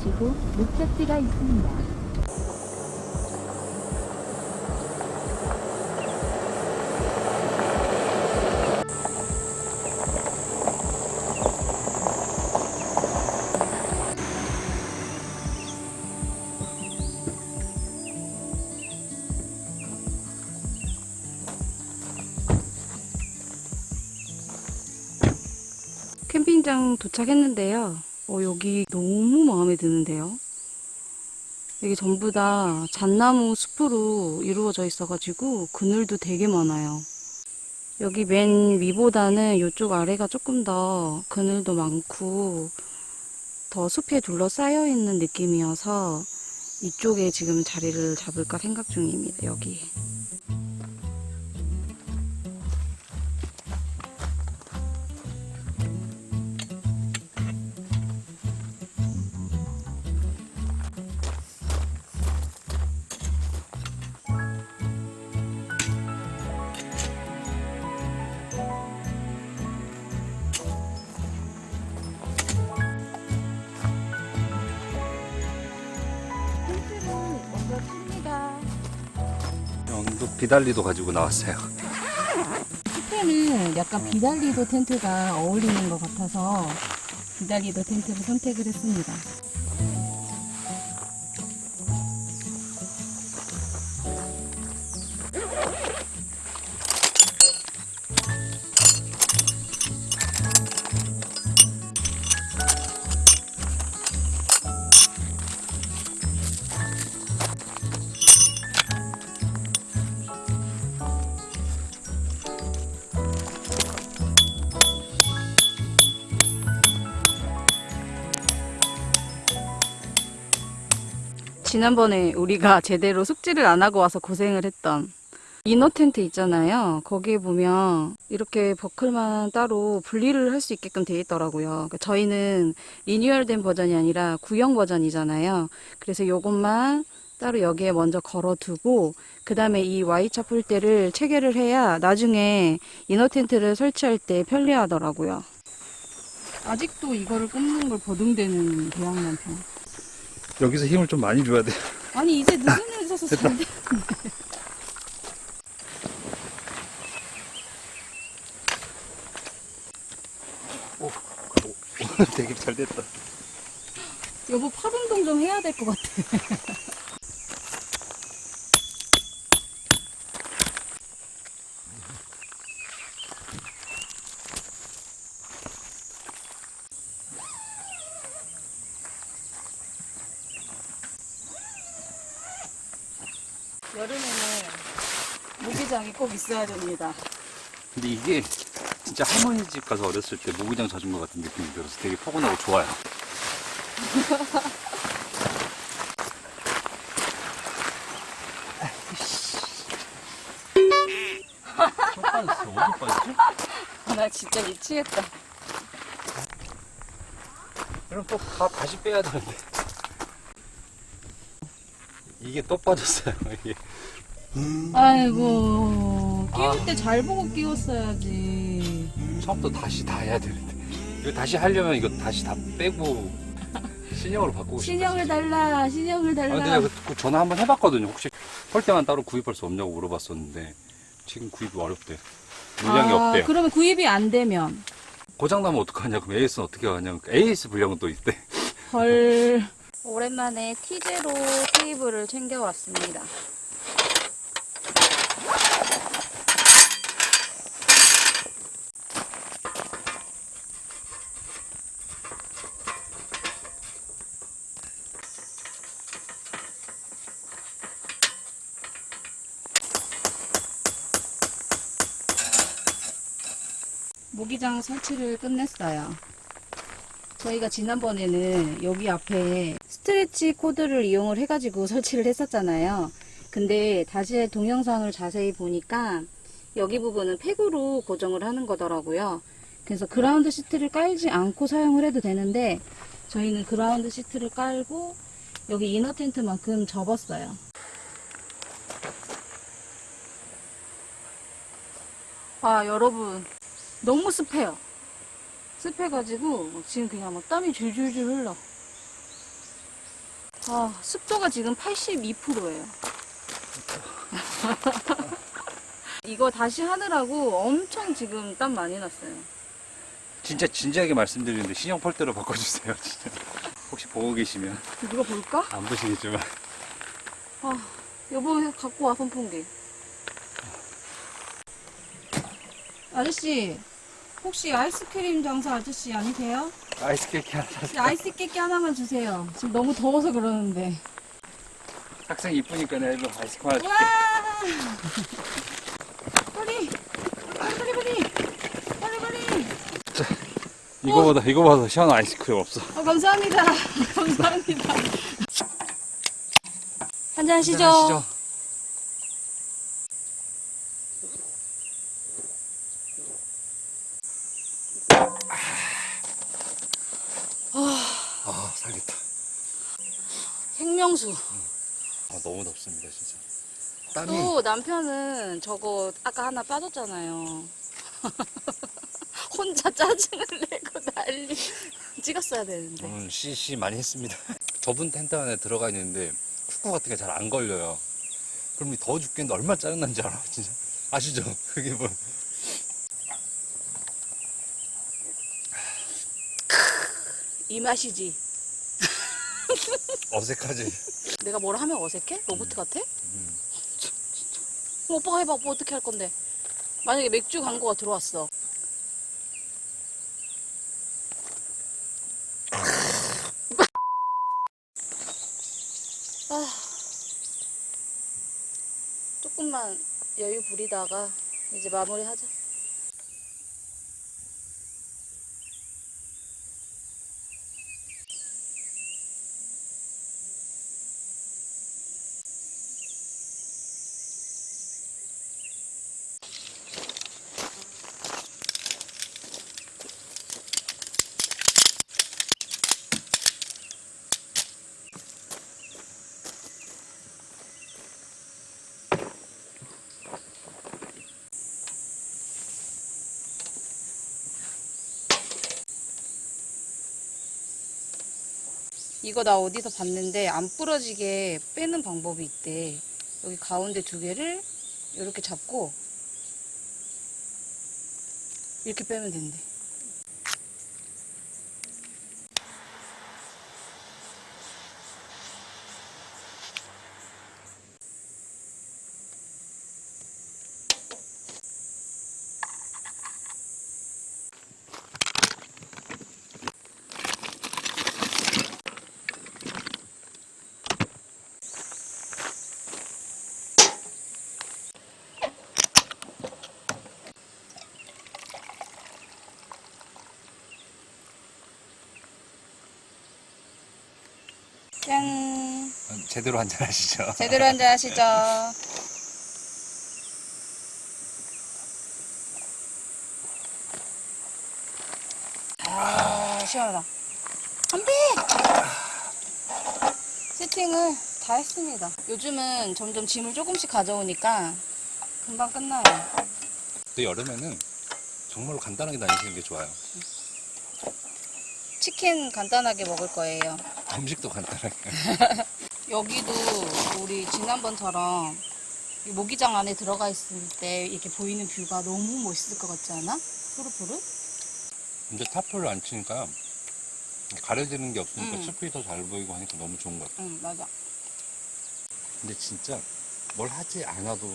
잠시 후 목적지가 있습니다. 캠핑장 도착했는데요. 어, 여기 너무 마음에 드는데요. 여기 전부 다 잣나무 숲으로 이루어져 있어가지고 그늘도 되게 많아요. 여기 맨 위보다는 이쪽 아래가 조금 더 그늘도 많고 더 숲에 둘러싸여 있는 느낌이어서 이쪽에 지금 자리를 잡을까 생각 중입니다. 여기. 비달리도 가지고 나왔어요. 숲에는 약간 비달리도 텐트가 어울리는 것 같아서 비달리도 텐트를 선택을 했습니다. 지난번에 우리가 제대로 숙지를 안 하고 와서 고생을 했던 이너 텐트 있잖아요. 거기에 보면 이렇게 버클만 따로 분리를 할 수 있게끔 돼 있더라고요. 그러니까 저희는 리뉴얼된 버전이 아니라 구형 버전이잖아요. 그래서 요것만 따로 여기에 먼저 걸어두고 그 다음에 이 Y자 폴대를 체결을 해야 나중에 이너 텐트를 설치할 때 편리하더라고요. 아직도 이거를 꼽는 걸 버둥대는 대학 남편. 여기서 힘을 좀 많이 줘야 돼. 아니 이제 느슨해져서 잘 돼. 되게 잘 됐다. 여보 팔 운동 좀 해야 될 것 같아. 여름에는 모기장이 꼭 있어야 됩니다. 근데 이게 진짜 할머니 집 가서 어렸을 때 모기장 젖은 것 같은 느낌이 들어서 되게 포근하고 좋아요. 쪽 빠졌어. 어디 빠졌지? 아, 나 진짜 미치겠다. 그럼 또다 다시 빼야 되는데. 이게 또 빠졌어요. 이게. 아이고 끼울 아. 때잘 보고 끼웠어야지. 처음부터 다시 다 해야 되는데. 이거 다시 하려면 이거 다시 다 빼고 신형으로 바꾸고 싶어요. 신형을 달라, 신형을 아, 달라. 근데 내가 그, 그 전화 한번 해봤거든요. 혹시 펄대만 따로 구입할 수 없냐고 물어봤었는데 지금 구입이 어렵대. 물량이 아, 없대요. 그러면 구입이 안 되면 고장 나면 어떡하냐? 그럼 AS는 어떻게 하냐? 그 AS 불량은 또 있대. 헐. 오랜만에 티제로 테이블을 챙겨왔습니다. 모기장 설치를 끝냈어요. 저희가 지난번에는 여기 앞에 스트레치 코드를 이용을 해가지고 설치를 했었잖아요. 근데 다시 동영상을 자세히 보니까 여기 부분은 팩으로 고정을 하는 거더라고요. 그래서 그라운드 시트를 깔지 않고 사용을 해도 되는데 저희는 그라운드 시트를 깔고 여기 이너 텐트만큼 접었어요. 아 여러분 너무 습해요. 습해가지고 지금 그냥 막 땀이 줄줄줄 흘러. 아, 습도가 지금 82%예요. 이거 다시 하느라고 엄청 지금 땀 많이 났어요. 진짜 진지하게 말씀드리는데 신형 폴대로 바꿔주세요. 진짜. 혹시 보고 계시면 누가 볼까? 안 보시겠지만 아, 여보 갖고 와 선풍기. 아저씨, 혹시 아이스크림 장사 아저씨 아니세요? 아이스 케이크 하나 샀어요. 아이스 깨끼 하나만 주세요. 지금 너무 더워서 그러는데. 학생 이쁘니까 내가 이거 아이스크림 하나 줄게. 와! 빨리, 빨리, 빨리! 빨리, 빨리! 이거보다 이거보다 시원한 아이스크림 없어. 어, 감사합니다. 감사합니다. 한잔 하시죠. 하시죠. 아 살겠다. 생명수. 아 너무 덥습니다 진짜. 땀이 또 남편은 저거 아까 하나 빠졌잖아요. 혼자 짜증을 내고 난리. 찍었어야 되는데. 오늘 CC 많이 했습니다. 좁은 텐트 안에 들어가 있는데 쿠쿠 같은 게 잘 안 걸려요. 그럼 이 더워 죽겠는데 얼마나 짜증난지 알아? 진짜 아시죠? 그게 뭐 이 맛이지. 어색하지. 내가 뭘 하면 어색해? 로봇 같아? 음. 그럼 오빠가 해봐. 오빠 어떻게 할 건데? 만약에 맥주 광고가 들어왔어. 아, 조금만 여유 부리다가 이제 마무리하자. 이거 나 어디서 봤는데 안 부러지게 빼는 방법이 있대. 여기 가운데 두 개를 이렇게 잡고 이렇게 빼면 된대. 짠. 제대로 한잔 하시죠. 제대로 한잔 하시죠. 아, 시원하다. 건배! 세팅을 다 했습니다. 요즘은 점점 짐을 조금씩 가져오니까 금방 끝나요. 근데 여름에는 정말로 간단하게 다니시는 게 좋아요. 치킨 간단하게 먹을 거예요. 음식도 간단하게. 여기도 우리 지난번처럼 이 모기장 안에 들어가 있을 때 이렇게 보이는 뷰가 너무 멋있을 것 같지 않아? 푸르푸르? 근데 타프를 안 치니까 가려지는 게 없으니까 음. 숲이 더 잘 보이고 하니까 너무 좋은 것 같아요. 응, 맞아. 근데 진짜 뭘 하지 않아도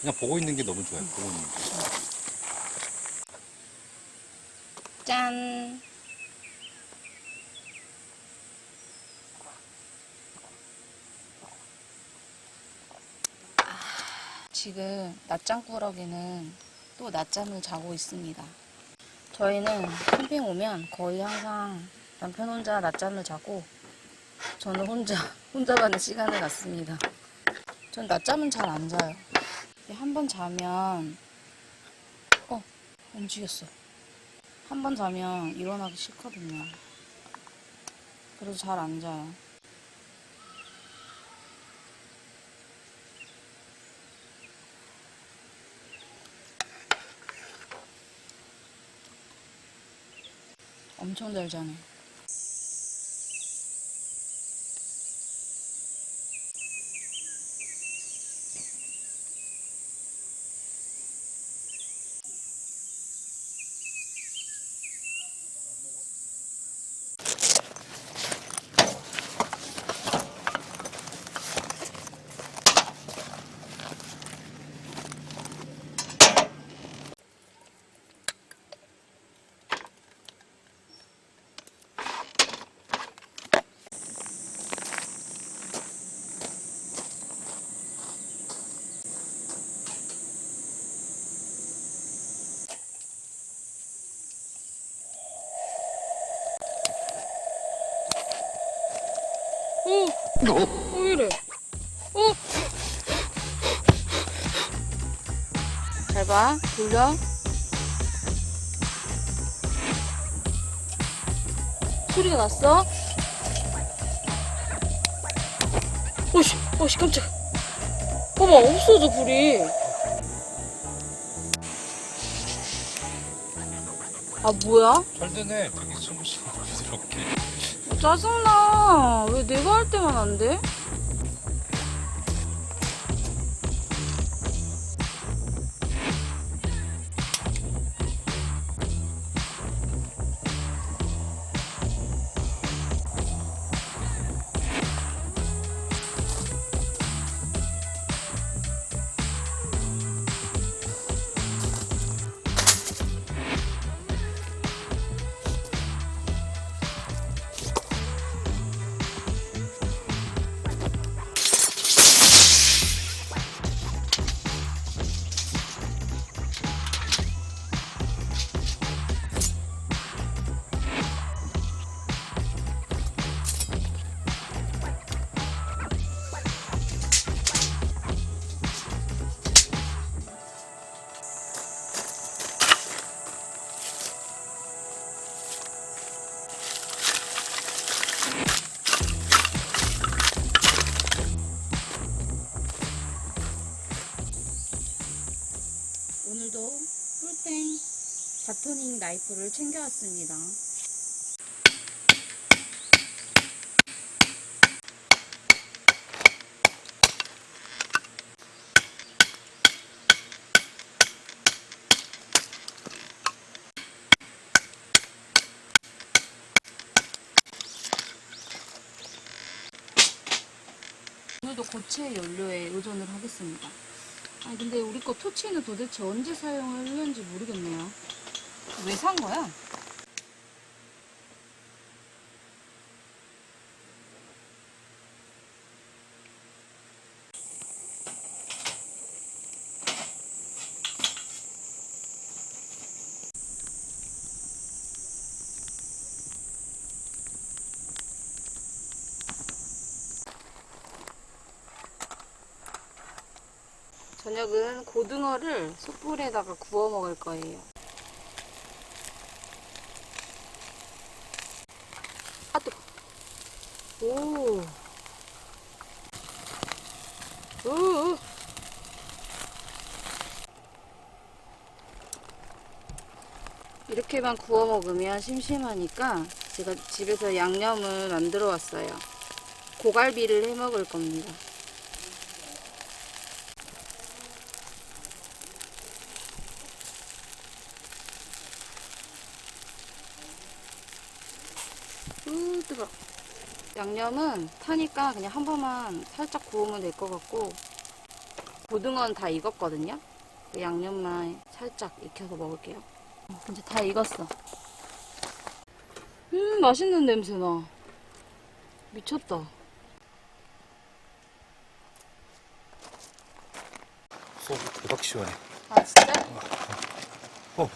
그냥 보고 있는 게 너무 좋아요. 보고 있는 게. 짠. 지금 낮잠꾸러기는 또 낮잠을 자고 있습니다. 저희는 캠핑 오면 거의 항상 남편 혼자 낮잠을 자고 저는 혼자 혼자만의 시간을 갖습니다. 전 낮잠은 잘 안 자요. 한 번 자면 어 움직였어. 한 번 자면 일어나기 싫거든요. 그래서 잘 안 자요. 엄청 잘 자네. 오! 어, 왜 이래? 어? 잘 봐. 돌려. 소리가 났어? 오씨, 오씨, 깜짝. 봐봐, 없어져, 불이. 아, 뭐야? 잘 되네. 되게 숨쉬고 부드럽게. 짜증나. 왜 내가 할 때만 안 돼? 바토닝 나이프를 챙겨왔습니다. 오늘도 고체 연료에 의존을 하겠습니다. 아 근데 우리 거 토치는 도대체 언제 사용하려는지 모르겠네요. 왜 산 거야? 저녁은 고등어를 숯불에다가 구워 먹을 거예요. 아, 뜨거. 오. 우. 이렇게만 구워 먹으면 심심하니까 제가 집에서 양념을 만들어 왔어요. 고갈비를 해 먹을 겁니다. 양념은 타니까 그냥 한 번만 살짝 구우면 될 것 같고 고등어는 다 익었거든요. 그 양념만 살짝 익혀서 먹을게요. 어, 이제 다 익었어. 음 맛있는 냄새 나. 미쳤다. 소주 대박 시원해. 아 진짜? 어.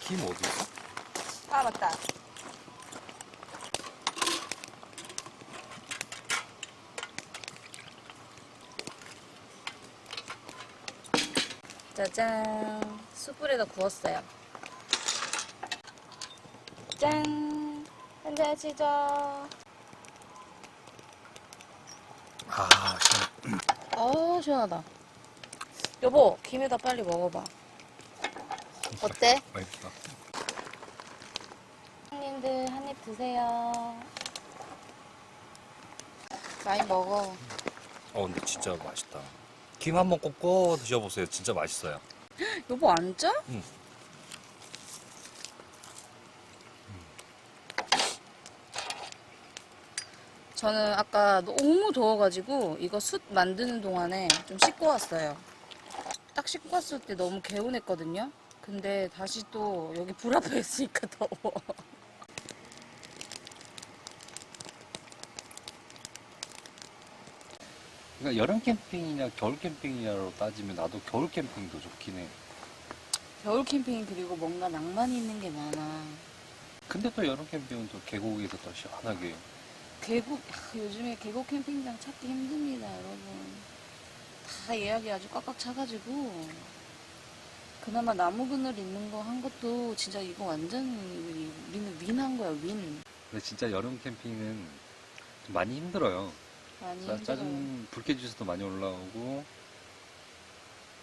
김 어디 있어? 아 맞다. 짜잔. 숯불에다 구웠어요. 짠. 한잔 하시죠. 아, 시원해. 어 시원하다. 여보, 김에다 빨리 먹어봐. 어때? 맛있다. 형님들 한 입 드세요. 많이 먹어. 어, 근데 진짜 맛있다. 김 한번 꼭 구워 드셔보세요. 진짜 맛있어요. 여보 안 짜? 응. 저는 아까 너무 더워가지고 이거 숯 만드는 동안에 좀 씻고 왔어요. 딱 씻고 왔을 때 너무 개운했거든요. 근데 다시 또 여기 불 앞에 있으니까 더워. 그러니까 여름 캠핑이냐 겨울 캠핑이냐로 따지면 나도 겨울 캠핑도 좋긴 해. 겨울 캠핑 그리고 뭔가 낭만이 있는 게 많아. 근데 또 여름 캠핑은 또 계곡에서 또 시원하게 계곡 야, 요즘에 계곡 캠핑장 찾기 힘듭니다, 여러분. 다 예약이 아주 꽉꽉 차가지고 그나마 나무 그늘 있는 거 한 것도 진짜 이거 완전 우리는 윈한 거야, 윈. 근데 진짜 여름 캠핑은 좀 많이 힘들어요. 많이 짜. 짜증 불쾌지수도 많이 올라오고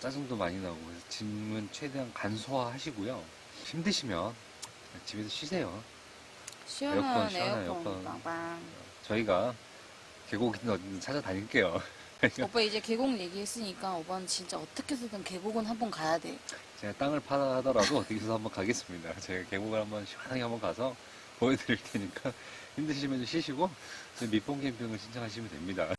짜증도 많이 나고 그래서 짐은 최대한 간소화하시고요. 힘드시면 집에서 쉬세요. 시원한 에어컨, 시원한 에어컨. 빵빵. 저희가 계곡이든 어디든 찾아다닐게요. 오빠 이제 계곡 얘기했으니까 오빠는 진짜 어떻게 해서든 계곡은 한번 가야 돼. 제가 땅을 파다 하더라도 어디서 한번 가겠습니다. 제가 계곡을 한번 시원하게 한번 가서 보여드릴 테니까 힘드시면 좀 쉬시고 저희 밑봉 캠핑을 신청하시면 됩니다.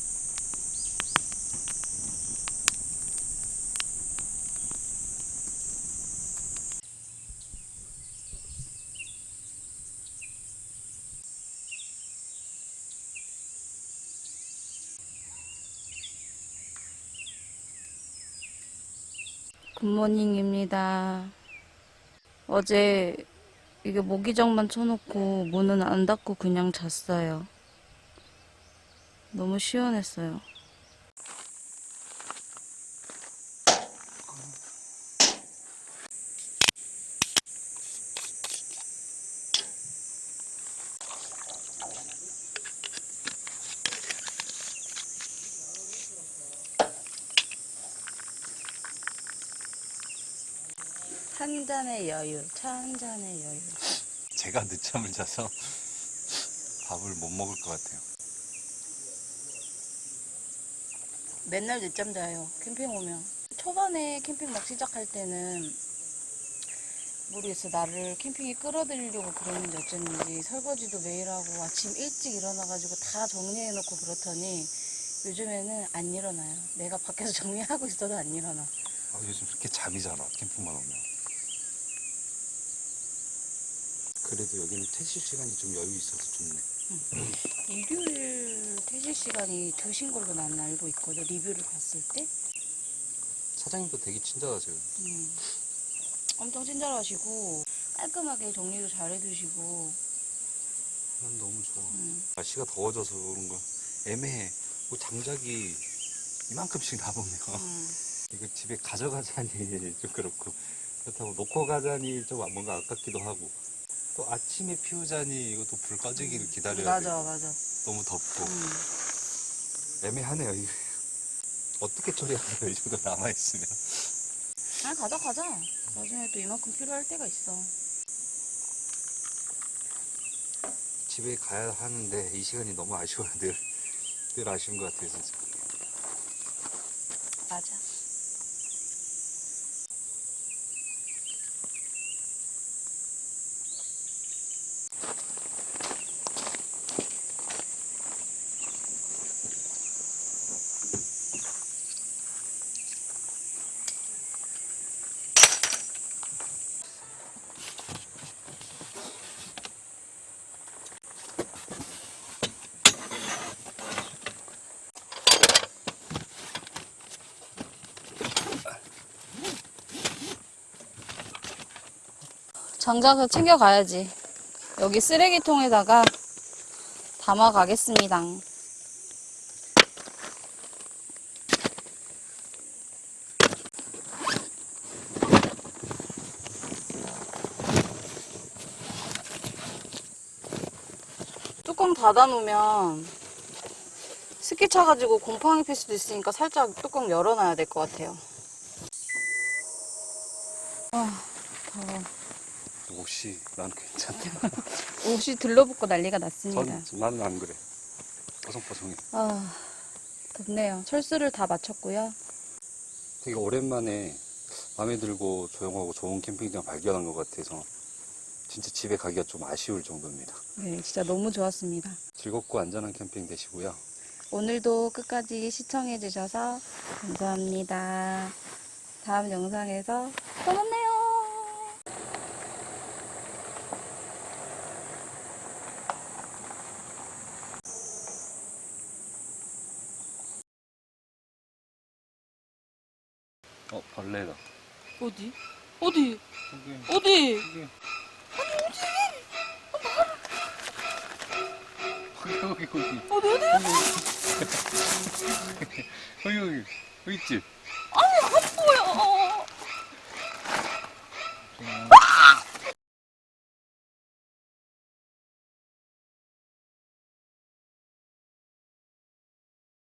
굿모닝입니다. 어제 이게 모기장만 쳐놓고 문은 안 닫고 그냥 잤어요. 너무 시원했어요. 한 잔의 여유, 차 한 잔의 여유. 제가 늦잠을 자서 밥을 못 먹을 것 같아요. 맨날 늦잠 자요. 캠핑 오면. 초반에 캠핑 막 시작할 때는 모르겠어. 나를 캠핑에 끌어들이려고 그러는지 어쨌는지 설거지도 매일 하고 아침 일찍 일어나가지고 다 정리해놓고 그렇더니 요즘에는 안 일어나요. 내가 밖에서 정리하고 있어도 안 일어나. 아, 요즘 그렇게 잠이 잘 와, 캠핑만 오면. 그래도 여기는 퇴실 시간이 좀 여유 있어서 좋네. 일요일 퇴실 시간이 2시인 걸로 나는 알고 있거든. 리뷰를 봤을 때. 사장님도 되게 친절하세요. 음, 엄청 친절하시고 깔끔하게 정리도 잘 해주시고 난 너무 좋아. 음. 날씨가 더워져서 그런가 애매해. 뭐 장작이 이만큼씩 남으면 음. 이거 집에 가져가자니 좀 그렇고 그렇다고 놓고 가자니 좀 뭔가 아깝기도 하고 또 아침에 피우자니 이것도 불 꺼지기를 기다려야 맞아 되고 맞아 너무 덥고 음. 애매하네요. 이게. 어떻게 처리하나요? 이 정도 남아있으면. 아 가자 가자 나중에 또 이만큼 필요할 때가 있어 집에 가야 하는데 이 시간이 너무 아쉬워요. 늘, 늘 아쉬운 것 같아요, 진짜. 맞아 장작을 챙겨가야지. 여기 쓰레기통에다가 담아 가겠습니다. 뚜껑 닫아놓으면 습기 차가지고 곰팡이 필 수도 있으니까 살짝 뚜껑 열어놔야 될 것 같아요. 아 더워 혹시 난 괜찮다. 옷이 들러붙고 난리가 났습니다. 전, 나는 안 그래. 뽀송뽀송해. 아, 덥네요. 철수를 다 마쳤고요. 되게 오랜만에 마음에 들고 조용하고 좋은 캠핑장 발견한 것 같아서 진짜 집에 가기가 좀 아쉬울 정도입니다. 네, 진짜 너무 좋았습니다. 즐겁고 안전한 캠핑 되시고요. 오늘도 끝까지 시청해주셔서 감사합니다. 다음 영상에서 또 만나요. 어, 벌레다. 어